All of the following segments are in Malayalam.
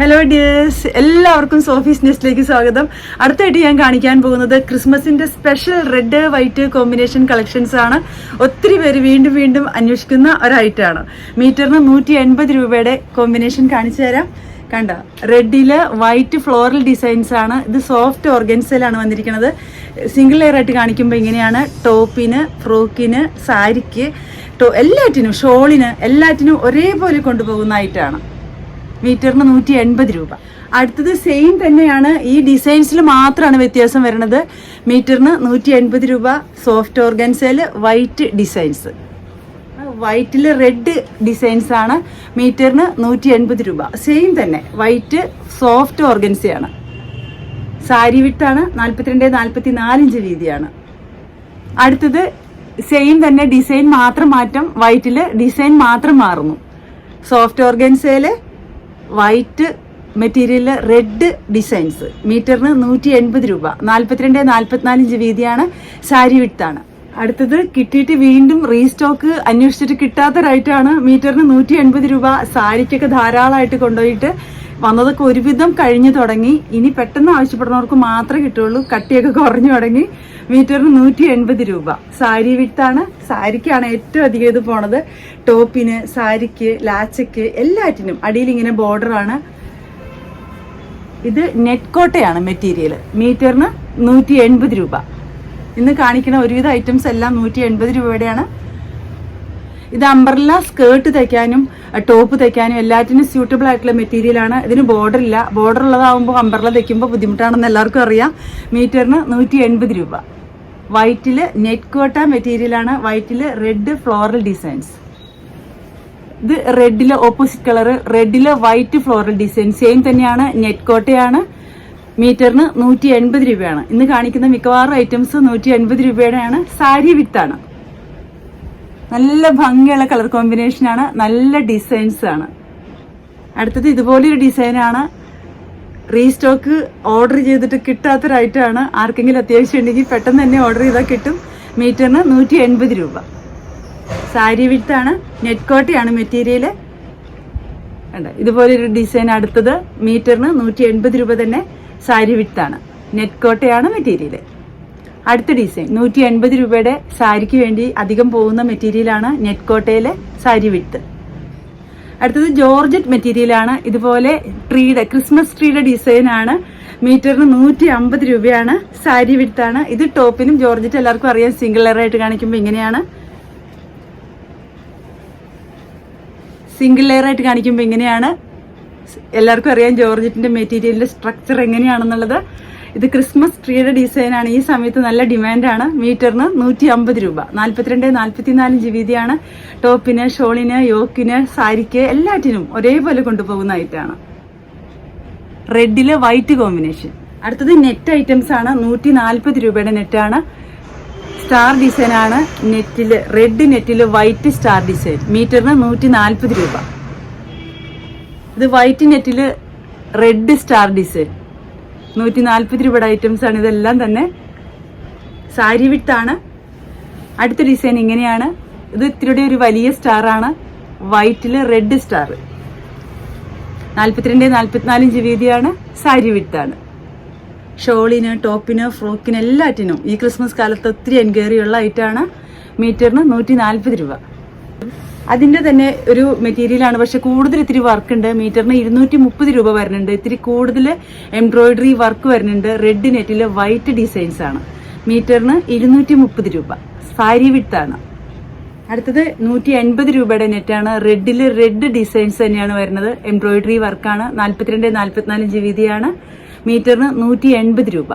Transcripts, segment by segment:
ഹലോ ഡിയേഴ്സ് എല്ലാവർക്കും സോഫീസ് നെസ്റ്റിലേക്ക് സ്വാഗതം. അടുത്തായിട്ട് ഞാൻ കാണിക്കാൻ പോകുന്നത് ക്രിസ്മസിന്റെ special red white combination collections ആണ്. ഒത്തിരി പേര് വീണ്ടും വീണ്ടും അന്വേഷിക്കുന്ന ഒരൈറ്റാണ് മീറ്ററിന് നൂറ്റി എൺപത് രൂപയുടെ കോമ്പിനേഷൻ കാണിച്ചു തരാം. കണ്ട റെഡിൽ വൈറ്റ് ഫ്ലോറൽ ഡിസൈൻസ് ആണ്. ഇത് സോഫ്റ്റ് ഓർഗൻസിലാണ് വന്നിരിക്കുന്നത്. സിംഗിൾ ലെയർ ആയിട്ട് കാണിക്കുമ്പോൾ ഇങ്ങനെയാണ്. ടോപ്പിന് ഫ്രോക്കിന് സാരിക്ക് എല്ലാറ്റിനും ഷോളിന് എല്ലാറ്റിനും ഒരേപോലെ കൊണ്ടുപോകുന്നതായിട്ടാണ് മീറ്ററിന് നൂറ്റി എൺപത് രൂപ. അടുത്തത് സെയിം തന്നെയാണ് ഈ ഡിസൈൻസിൽ മാത്രമാണ് വ്യത്യാസം വരുന്നത്. മീറ്ററിന് നൂറ്റി എൺപത് രൂപ സോഫ്റ്റ് ഓർഗൻസയിൽ വൈറ്റ് ഡിസൈൻസ് വൈറ്റിൽ റെഡ് ഡിസൈൻസ് ആണ്. മീറ്ററിന് നൂറ്റി എൺപത് രൂപ. സെയിം തന്നെ. വൈറ്റ് സോഫ്റ്റ് ഓർഗൻസയാണ് സാരി വിട്ടാണ് നാൽപ്പത്തിരണ്ട് നാൽപ്പത്തി നാലിഞ്ച് വീതിയാണ്. അടുത്തത് സെയിം തന്നെ ഡിസൈൻ മാത്രം മാറ്റം വൈറ്റിൽ ഡിസൈൻ മാത്രം മാറുന്നു. സോഫ്റ്റ് ഓർഗൻസയിൽ വൈറ്റ് മെറ്റീരിയലിൽ റെഡ് ഡിസൈൻസ്. മീറ്ററിന് നൂറ്റി എൺപത് രൂപ നാൽപ്പത്തിരണ്ട് നാൽപ്പത്തിനാലിഞ്ച് വീതിയാണ് സാരി വിട്ടാണ് അടുത്തത് കിട്ടിയിട്ട് വീണ്ടും റീസ്റ്റോക്ക് അന്വേഷിച്ചിട്ട് കിട്ടാത്ത റൈറ്റാണ് മീറ്ററിന് നൂറ്റി എൺപത് രൂപ സാരിക്കൊക്കെ ധാരാളമായിട്ട് കൊണ്ടുപോയിട്ട് വന്നതൊക്കെ ഒരുവിധം കഴിഞ്ഞു തുടങ്ങി. ഇനി പെട്ടെന്ന് ആവശ്യപ്പെടുന്നവർക്ക് മാത്രമേ കിട്ടുള്ളൂ കട്ടിയൊക്കെ കുറഞ്ഞു തുടങ്ങി. മീറ്ററിന് നൂറ്റി എൺപത് രൂപ. സാരി വിട്ടാണ് സാരിക്കാണ് ഏറ്റവും അധികം ഇത് പോണത്. ടോപ്പിന് സാരിക്ക് ലാച്ചയ്ക്ക് എല്ലാറ്റിനും അടിയിൽ ഇങ്ങനെ ബോർഡറാണ് ഇത് നെറ്റ് കോട്ടയാണ് മെറ്റീരിയൽ മീറ്ററിന് നൂറ്റി എൺപത് രൂപ. ഇന്ന് കാണിക്കുന്ന ഒരുവിധ ഐറ്റംസ് എല്ലാം നൂറ്റി എൺപത് രൂപയുടെയാണ്. ഇത് അംബ്രല്ല സ്കേർട്ട് തയ്ക്കാനും ടോപ്പ് തയ്ക്കാനും എല്ലാറ്റിനും സ്യൂട്ടബിൾ ആയിട്ടുള്ള മെറ്റീരിയലാണ് ഇതിന് ബോർഡർ ഇല്ല. ബോർഡർ ഉള്ളതാകുമ്പോൾ അംബ്രല്ല തയ്ക്കുമ്പോൾ ബുദ്ധിമുട്ടാണെന്ന് എല്ലാവർക്കും അറിയാം. മീറ്ററിന് നൂറ്റി എൺപത് രൂപ വൈറ്റിൽ നെറ്റ് കോട്ട മെറ്റീരിയലാണ് വൈറ്റിൽ റെഡ് ഫ്ലോറൽ ഡിസൈൻസ് ഇത് റെഡിൽ ഓപ്പോസിറ്റ് കളർ റെഡിൽ വൈറ്റ് ഫ്ലോറൽ ഡിസൈൻ സെയിം തന്നെയാണ് നെറ്റ് കോട്ടയാണ് മീറ്ററിന് നൂറ്റി എൺപത് രൂപയാണ്. ഇന്ന് കാണിക്കുന്ന മിക്കവാറും ഐറ്റംസ് നൂറ്റി എൺപത് രൂപയുടെയാണ്. സാരി വിത്താണ് നല്ല ഭംഗിയുള്ള കളർ കോമ്പിനേഷനാണ് നല്ല ഡിസൈൻസ് ആണ്. അടുത്തത് ഇതുപോലൊരു ഡിസൈനാണ് റീസ്റ്റോക്ക് ഓർഡർ ചെയ്തിട്ട് കിട്ടാത്തൊരായിട്ടാണ് ആർക്കെങ്കിലും അത്യാവശ്യം ഉണ്ടെങ്കിൽ പെട്ടെന്ന് തന്നെ ഓർഡർ ചെയ്താൽ കിട്ടും. മീറ്ററിന് നൂറ്റി എൺപത് രൂപ. സാരി വിത്താണ് നെറ്റ് കോട്ടയാണ് മെറ്റീരിയൽ ഇതുപോലൊരു ഡിസൈൻ അടുത്തത്. മീറ്ററിന് നൂറ്റി രൂപ തന്നെ സാരി വിത്താണ് നെറ്റ് കോട്ടയാണ് മെറ്റീരിയൽ അടുത്ത ഡിസൈൻ നൂറ്റി എൺപത് രൂപയുടെ സാരിക്ക് വേണ്ടി അധികം പോകുന്ന മെറ്റീരിയലാണ് നെറ്റ് കോട്ടയിലെ സാരി വിത്ത് അടുത്തത് ജോർജറ്റ് മെറ്റീരിയലാണ് ഇതുപോലെ ട്രീയുടെ ക്രിസ്മസ് ട്രീയുടെ ഡിസൈനാണ് മീറ്ററിന് നൂറ്റി അമ്പത് രൂപയാണ് സാരി വിടുത്താണ് ഇത് ടോപ്പിനും ജോർജറ്റ് എല്ലാവർക്കും അറിയാം. സിംഗിൾ ലെയർ ആയിട്ട് കാണിക്കുമ്പോൾ ഇങ്ങനെയാണ്. സിംഗിൾ ലെയർ ആയിട്ട് കാണിക്കുമ്പോൾ ഇങ്ങനെയാണ്. എല്ലാവർക്കും അറിയാം ജോർജറ്റിന്റെ മെറ്റീരിയലിന്റെ സ്ട്രക്ചർ എങ്ങനെയാണെന്നുള്ളത്. ഇത് ക്രിസ്മസ് ട്രീയുടെ ഡിസൈനാണ് ഈ സമയത്ത് നല്ല ഡിമാൻഡാണ് മീറ്ററിന് നൂറ്റി അമ്പത് രൂപ നാൽപ്പത്തിരണ്ട് നാൽപ്പത്തിനാല് വീതിയാണ് ടോപ്പിന് ഷോളിന് യോക്കിന് സാരിക്ക് എല്ലാറ്റിനും ഒരേപോലെ കൊണ്ടുപോകുന്ന ഐറ്റാണ് റെഡിൽ വൈറ്റ് കോമ്പിനേഷൻ അടുത്തത് നെറ്റ് ഐറ്റംസ് ആണ്. നൂറ്റി നാൽപ്പത് രൂപയുടെ നെറ്റാണ് സ്റ്റാർ ഡിസൈൻ ആണ്. നെറ്റിൽ റെഡ് നെറ്റിൽ വൈറ്റ് സ്റ്റാർ ഡിസൈൻ മീറ്ററിന് നൂറ്റി നാൽപ്പത് രൂപ. ഇത് വൈറ്റ് നെറ്റിൽ റെഡ് സ്റ്റാർ ഡിസൈൻ നൂറ്റി നാൽപ്പത് രൂപയുടെ ആണ് ഇതെല്ലാം തന്നെ. സാരി വിട്ടാണ് അടുത്ത ഡിസൈൻ ഇങ്ങനെയാണ്. ഇത് ഇത്തിരിയുടെ ഒരു വലിയ സ്റ്റാർ ആണ്. വൈറ്റിൽ റെഡ് സ്റ്റാർ നാൽപ്പത്തിരണ്ട് നാൽപ്പത്തിനാലിഞ്ച് വീതിയാണ് സാരി വിട്ടാണ് ഷോളിന് ടോപ്പിന് ഫ്രോക്കിന് എല്ലാറ്റിനും ഈ ക്രിസ്മസ് കാലത്ത് ഒത്തിരി എൻക്വയറി ഉള്ള ഐറ്റാണ് മീറ്ററിന് നൂറ്റി നാൽപ്പത് രൂപ. അതിന്റെ തന്നെ ഒരു മെറ്റീരിയലാണ് പക്ഷെ കൂടുതൽ ഇത്തിരി വർക്ക് ഉണ്ട്. മീറ്ററിന് ഇരുന്നൂറ്റി മുപ്പത് രൂപ വരുന്നുണ്ട്. ഇത്തിരി കൂടുതൽ എംബ്രോയിഡറി വർക്ക് വരുന്നുണ്ട്. റെഡ് നെറ്റിൽ വൈറ്റ് ഡിസൈൻസ് ആണ്. മീറ്ററിന് ഇരുന്നൂറ്റി മുപ്പത് രൂപ സാരി വിട്ടാണ് അടുത്തത് നൂറ്റി എൺപത് രൂപയുടെ നെറ്റാണ് റെഡിൽ റെഡ് ഡിസൈൻസ് തന്നെയാണ് വരുന്നത്. എംബ്രോയിഡറി വർക്കാണ് നാൽപ്പത്തിരണ്ട് നാൽപ്പത്തിനാലഞ്ച് വീതിയാണ് മീറ്ററിന് നൂറ്റി എൺപത് രൂപ.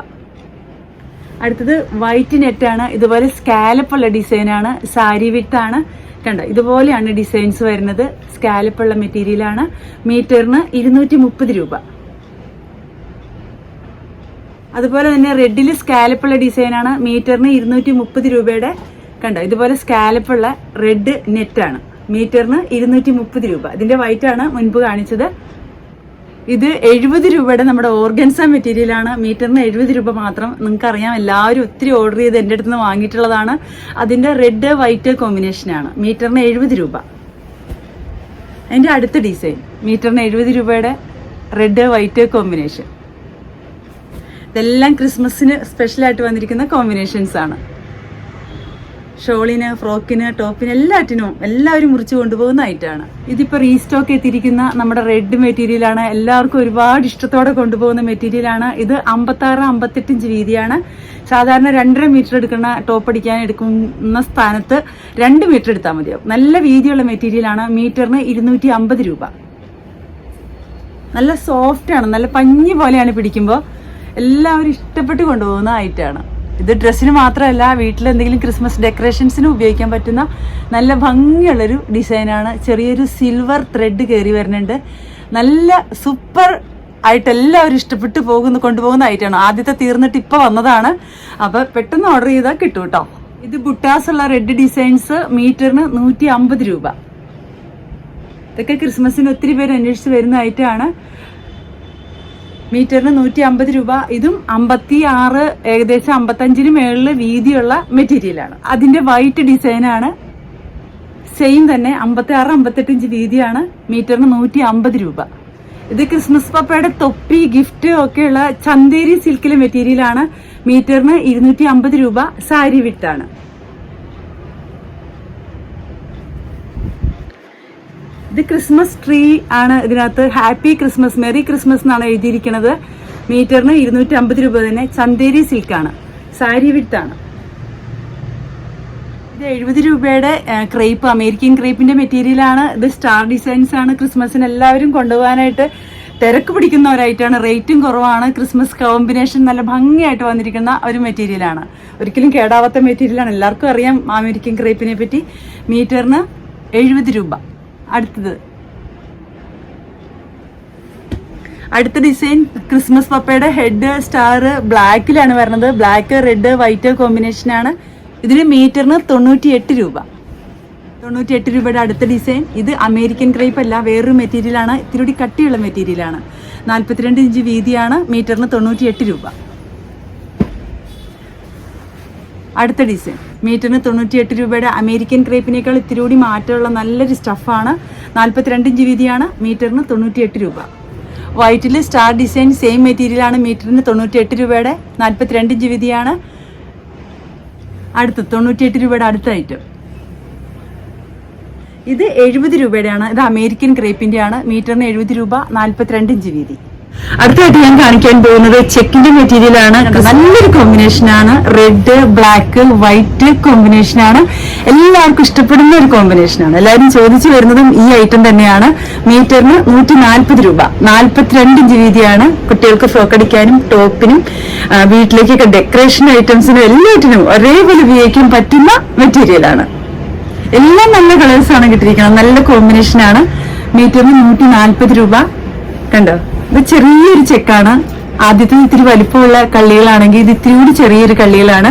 അടുത്തത് വൈറ്റ് നെറ്റാണ് ഇതുപോലെ സ്കാലപ്പുള്ള ഡിസൈനാണ് സാരി വിട്ടാണ് കണ്ടോ ഇതുപോലെയാണ് ഡിസൈൻസ് വരുന്നത്. സ്കാലപ്പുള്ള മെറ്റീരിയലാണ് മീറ്ററിന് ഇരുന്നൂറ്റി മുപ്പത് രൂപ. അതുപോലെ തന്നെ റെഡിൽ സ്കാലപ്പുള്ള ഡിസൈനാണ് മീറ്ററിന് ഇരുന്നൂറ്റി മുപ്പത് രൂപയുടെ കണ്ടോ ഇതുപോലെ സ്കാലപ്പുള്ള റെഡ് നെറ്റാണ് മീറ്ററിന് ഇരുന്നൂറ്റി മുപ്പത് രൂപ. ഇതിന്റെ വൈറ്റ് ആണ് മുൻപ് കാണിച്ചത്. ഇത് എഴുപത് രൂപയുടെ നമ്മുടെ ഓർഗൻസ മെറ്റീരിയൽ ആണ് മീറ്ററിന് എഴുപത് രൂപ മാത്രം. നിങ്ങൾക്ക് അറിയാം എല്ലാവരും ഒത്തിരി ഓർഡർ ചെയ്ത് എന്റെ അടുത്ത് നിന്ന് വാങ്ങിയിട്ടുള്ളതാണ്. അതിന്റെ റെഡ് വൈറ്റ് കോമ്പിനേഷനാണ് മീറ്ററിന് എഴുപത് രൂപ. എന്റെ അടുത്ത ഡിസൈൻ മീറ്ററിന് എഴുപത് രൂപയുടെ റെഡ് വൈറ്റ് കോമ്പിനേഷൻ ഇതെല്ലാം ക്രിസ്മസിന് സ്പെഷ്യലായിട്ട് വന്നിരിക്കുന്ന കോമ്പിനേഷൻസ് ആണ്. ഷോളിന് ഫ്രോക്കിന് ടോപ്പിന് എല്ലാറ്റിനും എല്ലാവരും മുറിച്ച് കൊണ്ടുപോകുന്ന ഐറ്റമാണ് ഇതിപ്പോൾ റീസ്റ്റോക്ക് എത്തിയിരിക്കുന്ന നമ്മുടെ റെഡ് മെറ്റീരിയലാണ്. എല്ലാവർക്കും ഒരുപാട് ഇഷ്ടത്തോടെ കൊണ്ടുപോകുന്ന മെറ്റീരിയലാണ്. ഇത് അമ്പത്താറ് അമ്പത്തെട്ട് ഇഞ്ച് വീതിയാണ്. സാധാരണ രണ്ടര മീറ്റർ എടുക്കുന്ന ടോപ്പ് അടിക്കാൻ എടുക്കുന്ന സ്ഥാനത്ത് രണ്ട് മീറ്റർ എടുത്താൽ മതിയാവും. നല്ല വീതിയുള്ള മെറ്റീരിയലാണ്. മീറ്ററിന് ഇരുന്നൂറ്റി അമ്പത് രൂപ. നല്ല സോഫ്റ്റ് ആണ് നല്ല പഞ്ഞി പോലെയാണ് പിടിക്കുമ്പോൾ എല്ലാവരും ഇഷ്ടപ്പെട്ട് കൊണ്ടുപോകുന്ന ഐറ്റമാണ് ഇത് ഡ്രസ്സിന് മാത്രമല്ല വീട്ടിൽ എന്തെങ്കിലും ക്രിസ്മസ് ഡെക്കറേഷൻസിന് ഉപയോഗിക്കാൻ പറ്റുന്ന നല്ല ഭംഗിയുള്ളൊരു ഡിസൈനാണ്. ചെറിയൊരു സിൽവർ ത്രെഡ് കയറി വരുന്നുണ്ട്. നല്ല സൂപ്പർ ആയിട്ട് എല്ലാവരും ഇഷ്ടപ്പെട്ട് പോകുന്ന കൊണ്ടുപോകുന്ന ഐറ്റമാണ് ആദ്യത്തെ തീർന്നിട്ട് ഇപ്പോൾ വന്നതാണ്. അപ്പോൾ പെട്ടെന്ന് ഓർഡർ ചെയ്താൽ കിട്ടും കേട്ടോ ഇത് ബുട്ടാസ് ഉള്ള റെഡ് ഡിസൈൻസ് മീറ്ററിന് നൂറ്റി അമ്പത് രൂപ. ഇതൊക്കെ ക്രിസ്മസിന് ഒത്തിരി പേര് അന്വേഷിച്ച് വരുന്ന ഐറ്റമാണ് മീറ്ററിന് നൂറ്റി അമ്പത് രൂപ. ഇതും അമ്പത്തി ആറ് ഏകദേശം അമ്പത്തഞ്ചിന് മേളിൽ വീതിയുള്ള മെറ്റീരിയലാണ് അതിന്റെ വൈറ്റ് ഡിസൈനാണ് സെയിം തന്നെ അമ്പത്തി ആറ് അമ്പത്തെട്ട് ഇഞ്ച് വീതിയാണ് മീറ്ററിന് നൂറ്റി അമ്പത് രൂപ. ഇത് ക്രിസ്മസ് പപ്പയുടെ തൊപ്പി ഗിഫ്റ്റ് ഒക്കെയുള്ള ചന്തേരി സിൽക്കിലെ മെറ്റീരിയലാണ് മീറ്ററിന് ഇരുന്നൂറ്റി അമ്പത് രൂപ സാരി വിട്ടാണ് ഇത് ക്രിസ്മസ് ട്രീ ആണ് ഇതിനകത്ത് ഹാപ്പി ക്രിസ്മസ് മെറി ക്രിസ്മസ് എന്നാണ് എഴുതിയിരിക്കുന്നത്. മീറ്ററിന് ഇരുന്നൂറ്റി അമ്പത് രൂപ തന്നെ ചന്തേരി സിൽക്കാണ്. സാരി വിട്ടാണ് ഇത് എഴുപത് രൂപയുടെ ക്രേപ്പ് അമേരിക്കൻ ക്രേപ്പിന്റെ മെറ്റീരിയലാണ് ഇത് സ്റ്റാർ ഡിസൈൻസ് ആണ്. ക്രിസ്മസിന് എല്ലാവരും കൊണ്ടുപോകാനായിട്ട് തിരക്ക് പിടിക്കുന്ന റേറ്റും കുറവാണ്. ക്രിസ്മസ് കോമ്പിനേഷൻ നല്ല ഭംഗിയായിട്ട് വന്നിരിക്കുന്ന ഒരു മെറ്റീരിയലാണ് ഒരിക്കലും കേടാവാത്ത മെറ്റീരിയലാണ് എല്ലാവർക്കും അറിയാം അമേരിക്കൻ ക്രേപ്പിനെ പറ്റി. മീറ്ററിന് എഴുപത് രൂപ. അടുത്തത്. അടുത്ത ഡിസൈൻ ക്രിസ്മസ് പപ്പയുടെ ഹെഡ് സ്റ്റാർ ബ്ലാക്കിലാണ് വരുന്നത് ബ്ലാക്ക് റെഡ് വൈറ്റ് കോമ്പിനേഷനാണ് ഇതിന് മീറ്ററിന് തൊണ്ണൂറ്റി എട്ട് രൂപ. തൊണ്ണൂറ്റി എട്ട് രൂപയുടെ അടുത്ത ഡിസൈൻ ഇത് അമേരിക്കൻ ക്രൈപ്പ് അല്ല വേറൊരു മെറ്റീരിയലാണ് ഇത്തിരി കട്ടിയുള്ള മെറ്റീരിയലാണ് നാൽപ്പത്തിരണ്ട് ഇഞ്ച് വീതിയാണ് മീറ്ററിന് തൊണ്ണൂറ്റി എട്ട് രൂപ. അടുത്ത ഡിസൈൻ മീറ്ററിന് തൊണ്ണൂറ്റി എട്ട് രൂപയുടെ അമേരിക്കൻ ക്രേപ്പിനേക്കാൾ ഇത്തിരി കൂടി മാറ്റമുള്ള നല്ലൊരു സ്റ്റഫാണ്. നാൽപ്പത്തിരണ്ട് ഇഞ്ച് വീതിയാണ് മീറ്ററിന് തൊണ്ണൂറ്റി എട്ട് രൂപ. വൈറ്റിൽ സ്റ്റാർ ഡിസൈൻ സെയിം മെറ്റീരിയലാണ് മീറ്ററിന് തൊണ്ണൂറ്റി എട്ട് രൂപയുടെ നാൽപ്പത്തിരണ്ട് ഇഞ്ച് വീതിയാണ്. അടുത്ത് തൊണ്ണൂറ്റി എട്ട് രൂപയുടെ അടുത്ത ഐറ്റം ഇത് എഴുപത് രൂപയുടെയാണ്. ഇത് അമേരിക്കൻ ക്രേപ്പിന്റെയാണ് മീറ്ററിന് എഴുപത് രൂപ നാൽപ്പത്തിരണ്ട് ഇഞ്ച് വീതി. അടുത്തായിട്ട് ഞാൻ കാണിക്കാൻ പോകുന്നത് ചെക്കിന്റെ മെറ്റീരിയൽ ആണ്. നല്ലൊരു കോമ്പിനേഷൻ ആണ്. റെഡ് ബ്ലാക്ക് വൈറ്റ് കോമ്പിനേഷൻ ആണ്. എല്ലാവർക്കും ഇഷ്ടപ്പെടുന്ന ഒരു കോമ്പിനേഷൻ ആണ്. എല്ലാവരും ചോദിച്ചു വരുന്നതും ഈ ഐറ്റം തന്നെയാണ്. മീറ്ററിന് നൂറ്റി നാൽപ്പത് രൂപ. നാൽപ്പത്തിരണ്ട് ഇഞ്ച് വീതിയാണ് കുട്ടികൾക്ക് ഫ്രോക്ക് അടിക്കാനും ടോപ്പിനും വീട്ടിലേക്കൊക്കെ ഡെക്കറേഷൻ ഐറ്റംസിനും എല്ലാറ്റിനും ഒരേപോലെ ഉപയോഗിക്കാൻ പറ്റുന്ന മെറ്റീരിയൽ ആണ്. എല്ലാം നല്ല കളേഴ്സ് ആണ് കിട്ടിയിരിക്കുന്നത്. നല്ല കോമ്പിനേഷൻ ആണ്. മീറ്ററിന് നൂറ്റി നാൽപ്പത് രൂപ. കണ്ടോ? ഇത് ചെറിയൊരു ചെക്കാണ്. ആദ്യത്തെ ഇത്തിരി വലിപ്പമുള്ള കള്ളികളാണെങ്കിൽ ഇത് ഇത്തിരി കൂടി ചെറിയൊരു കള്ളികളാണ്.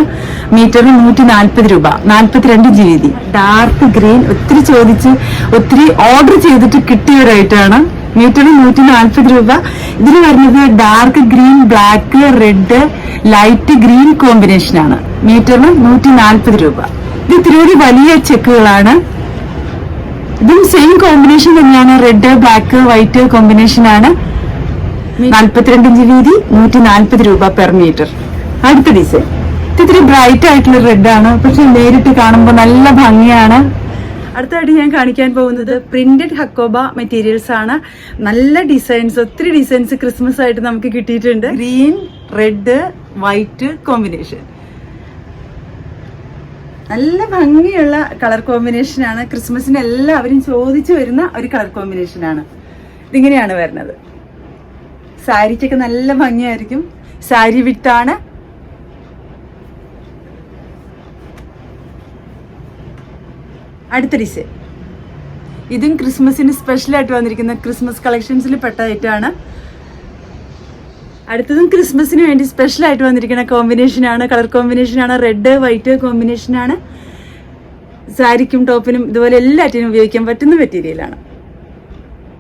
മീറ്ററിന് നൂറ്റി നാൽപ്പത് രൂപ. നാൽപ്പത്തിരണ്ട് ജി ബി ഡാർക്ക് ഗ്രീൻ ഒത്തിരി ചോദിച്ച് ഒത്തിരി ഓർഡർ ചെയ്തിട്ട് കിട്ടിയ ഒരു ഐറ്റമാണ് മീറ്ററിന് നൂറ്റി നാൽപ്പത് രൂപ. ഇതിന് വരുന്നത് dark green black red light green combination ആണ് മീറ്ററിന് നൂറ്റി നാൽപ്പത് രൂപ. ഇത് ഇത്തിരി വലിയ ചെക്കുകളാണ്. ഇതും സെയിം കോമ്പിനേഷൻ തന്നെയാണ്. റെഡ് ബ്ലാക്ക് വൈറ്റ് കോമ്പിനേഷൻ ആണ് നാൽപ്പത്തിരണ്ട് ഇഞ്ച് വീതി നൂറ്റി നാൽപ്പത് രൂപ പെർ മീറ്റർ അടുത്ത ഡിസൈൻ ഇത് ഇത്തിരി ബ്രൈറ്റ് ആയിട്ടുള്ള റെഡ് ആണ്. പക്ഷെ നേരിട്ട് കാണുമ്പോൾ നല്ല ഭംഗിയാണ്. അടുത്തായിട്ട് ഞാൻ കാണിക്കാൻ പോകുന്നത് പ്രിന്റഡ് ഹക്കോബ മെറ്റീരിയൽസ് ആണ്. നല്ല ഡിസൈൻസ് ഒത്തിരി ഡിസൈൻസ് ക്രിസ്മസ് ആയിട്ട് നമുക്ക് കിട്ടിയിട്ടുണ്ട്. ഗ്രീൻ റെഡ് വൈറ്റ് കോമ്പിനേഷൻ നല്ല ഭംഗിയുള്ള കളർ കോമ്പിനേഷൻ ആണ്. ക്രിസ്മസിന് എല്ലാവരും ചോദിച്ചു വരുന്ന ഒരു കളർ കോമ്പിനേഷൻ ആണ്. ഇതിങ്ങനെയാണ് വരുന്നത്. സാരിക്കൊക്കെ നല്ല ഭംഗിയായിരിക്കും. സാരി വിട്ടാണ്. അടുത്ത ഡിസൈൻ. ഇതും ക്രിസ്മസിന് സ്പെഷ്യലായിട്ട് വന്നിരിക്കുന്ന ക്രിസ്മസ് കളക്ഷൻസിൽ പെട്ട ഐറ്റമാണ് അടുത്തതും ക്രിസ്മസിന് വേണ്ടി സ്പെഷ്യലായിട്ട് വന്നിരിക്കുന്ന കോമ്പിനേഷൻ ആണ്. കളർ കോമ്പിനേഷൻ ആണ്. റെഡ് വൈറ്റ് കോമ്പിനേഷൻ ആണ്. സാരിക്കും ടോപ്പിനും ഇതുപോലെ എല്ലാറ്റിനും ഉപയോഗിക്കാൻ പറ്റുന്ന മെറ്റീരിയലാണ്